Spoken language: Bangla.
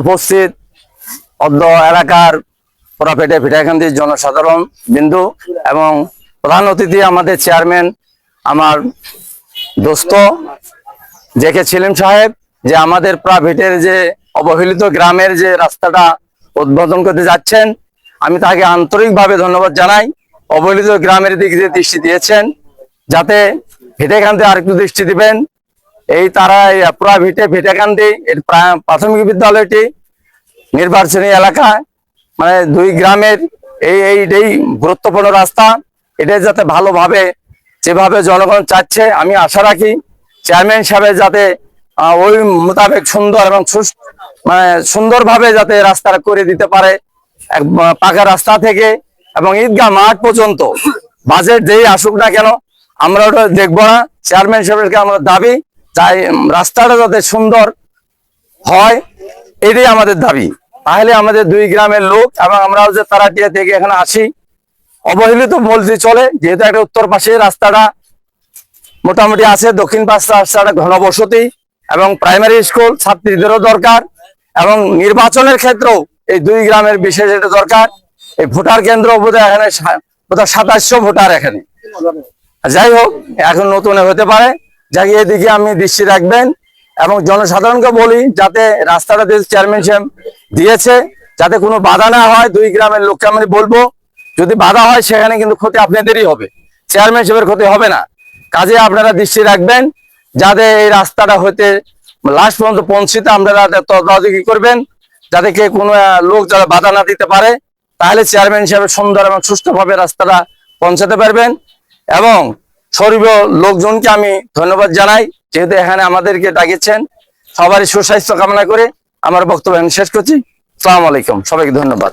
উপস্থিত অদ্য এলাকার পুরাপেটে ফিটাইকান্দির জনসাধারণ বিন্দু এবং প্রধান অতিথি, আমাদের চেয়ারম্যান, আমার দোস্ত জেকে ছিলেন সাহেব, যে আমাদের প্রাইভেটের যে অবহেলিত গ্রামের যে রাস্তাটা উদ্বোধন করতে যাচ্ছেন, আমি তাকে আন্তরিকভাবে ধন্যবাদ জানাই। অবহেলিত গ্রামের দিক দিয়ে দৃষ্টি দিয়েছেন, যাতে ফিটেকান্তে আরেকটু দৃষ্টি দিবেন। এই তারা পুরা ভিটে ভিটেকান্দি প্রাথমিক বিদ্যালয়টি নির্বাচনী এলাকা মানে দুই গ্রামের এই এইটাই গুরুত্বপূর্ণ রাস্তা। এটা যাতে ভালোভাবে যেভাবে জনগণ চাচ্ছে, আমি আশা রাখি চেয়ারম্যান সাহেব যাতে ওই মোতাবেক সুন্দর এবং সুস- মানে সুন্দরভাবে যাতে রাস্তাটা করে দিতে পারে, এক পাকা রাস্তা থেকে এবং ঈদগাহ মাঠ পর্যন্ত। বাজেট যেই আসুক না কেন, আমরা ওটা দেখব না। চেয়ারম্যান সাহেবকে আমরা দাবি তাই রাস্তাটা যাতে সুন্দর হয়, এটাই আমাদের দাবি। তাহলে আমাদের দুই গ্রামের লোক এবং আমরাও যে তারাটিয়া থেকে এখানে আসি, অবহেলিত বলতে চলে, যেহেতু একটা উত্তর পাশে রাস্তাটা মোটামুটি আছে, দক্ষিণ পাশ রাস্তাটা ঘনবসতি এবং প্রাইমারি স্কুল ছাত্রীদেরও দরকার এবং নির্বাচনের ক্ষেত্রেও এই দুই গ্রামের বিশেষ এটা দরকার। এই ভোটার কেন্দ্র বোধহয় এখানে বোধহয় সাতাশশো ভোটার এখানে। যাই হোক, এখন নতুন হতে পারে। যাই এদিকে আমি দৃষ্টি রাখবেন এবং জনসাধারণকে বলি, যাতে রাস্তাটা চেয়ারম্যান সাহেব দিয়েছে, যাতে কোনো বাধা না হয়, দুই গ্রামের লোককে আমি বলব, যদি বাধা হয় সেখানে কিন্তু ক্ষতি আপনাদেরই হবে। চেয়ারম্যান সাহেবের ক্ষতি হবে না। কাজে আপনারা দৃষ্টি রাখবেন, যাতে এই রাস্তাটা হতে লাস্ট পর্যন্ত পৌঁছিতে আপনারা তদারকি করবেন, যাতে কে কোনো লোক যারা বাধা না দিতে পারে, তাহলে চেয়ারম্যান হিসাবে সুন্দর এবং সুস্থভাবে রাস্তাটা পৌঁছাতে পারবেন। এবং সর্বীয় লোকজনকে আমি ধন্যবাদ জানাই, যেহেতু এখানে আমাদেরকে ডাকিয়েছেন সবারই সুস্বাস্থ্য কামনা করে আমার বক্তব্য আমি শেষ করছি। সালাম আলাইকুম। সবাইকে ধন্যবাদ।